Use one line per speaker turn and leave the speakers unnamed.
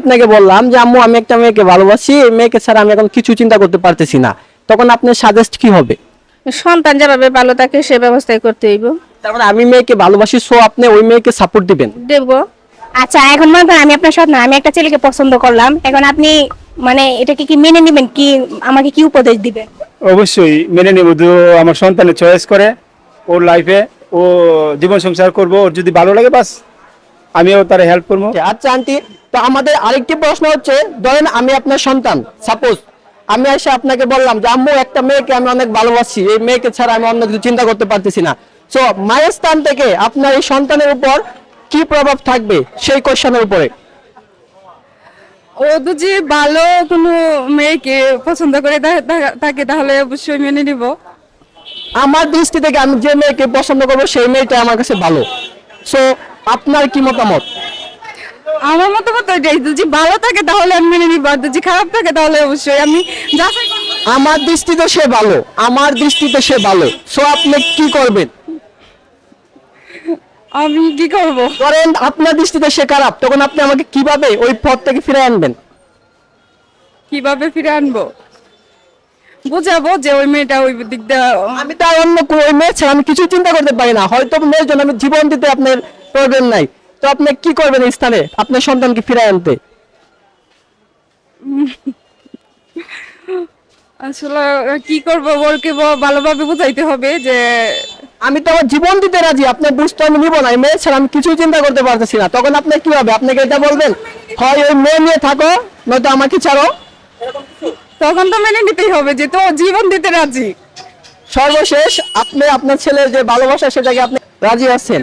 আপনাকে বললাম যে আম্মু আমি একটা মেয়েকে ভালোবাসি এই মেয়েকে ছাড়া আমি এখন কিছু চিন্তা করতে পারতেছি না। তখন আপনার সাজেস্ট কি হবে?
সন্তান যেভাবে ভালো থাকে সে ব্যবস্থাই করতে হইব।
তারপরে আমি মেয়েকে ভালোবাসি সো আপনি ওই মেয়েকে সাপোর্ট দিবেন?
দেব।
আচ্ছা এখন মনে করেন আমি আপনার সাথে না আমি একটা ছেলেকে পছন্দ করলাম। এখন আপনি মানে এটাকে কি মেনে নেবেন কি আমাকে কি উপদেশ দিবেন?
অবশ্যই মেনে নেব। তো আমার সন্তানের চয়েস করে ওর লাইফে ও জীবন সংসার করব ওর যদি ভালো লাগে বাস। আমিও তার হেল্প করব।
আচ্ছা আন্টি তো আমাদের আরেকটি প্রশ্ন হচ্ছে ধরেন আমি আপনার সন্তান সাপোজ আমি এসে আপনাকে বললাম যে আম্মু একটা মেয়েকে আমি অনেক ভালোবাসি এই মেয়েকে ছাড়া আমি অন্য কিছু চিন্তা করতে পারতেছি না। সো মায়ের স্থান থেকে আপনার এই সন্তানের উপর কি প্রভাব থাকবে সেই কোশ্চেনের উপরে?
ও তো যে ভালো কোনো মেয়েকে পছন্দ করে থা- তাহলে অবশ্যই মেনে নিব।
আমার দৃষ্টি থেকে আমি যে মেয়েকে পছন্দ করব সেই মেয়েটা আমার কাছে ভালো। সো আপনার কি মতামত?
আমার মতামত ওইটাই যদি ভালো থাকে তাহলে আমি মেনে নিব আর যদি খারাপ থাকে তাহলে অবশ্যই আমি যাচাই
আমার দৃষ্টিতে সে ভালো আমার দৃষ্টিতে সে ভালো। সো আপনি কি করবেন?
আমি কি করব?
ধরেন আপনার দৃষ্টিতে সে খারাপ তখন আপনি আমাকে কীভাবে ওই পথ থেকে ফিরে আনবেন?
কীভাবে ফিরে আনব? বুঝাবো যে ওই মেয়েটা ওই দিক দিয়ে
আমি তার অন্য কোনো ওই মেয়ে ছাড়া আমি কিছু চিন্তা করতে পারি না। হয়তো মেয়ের জন্য আমি জীবন দিতে আপনার প্রয়োজন নাই। তো আপনি কি করবেন এই স্থানে? আপনার সন্তানকে ফিরে আনতে।
আসলে কি করব ওরকে ভালোভাবে বুঝাইতে হবে যে
আমি তো আমার জীবন দিতে রাজি আপনার বুঝতে আমি নিব না। মেয়ে ছাড়া আমি কিছু চিন্তা করতে পারতেছি না। তখন আপনি কি হবে আপনাকে এটা বলবেন? হয় ওই মেয়ে নিয়ে থাকো নয়তো আমাকে ছাড়ো।
তখন তো মেনে নিতেই হবে যে তো জীবন দিতে রাজি।
সর্বশেষ আপনি আপনার ছেলের যে ভালোবাসা সেটাকে আপনি রাজি আছেন।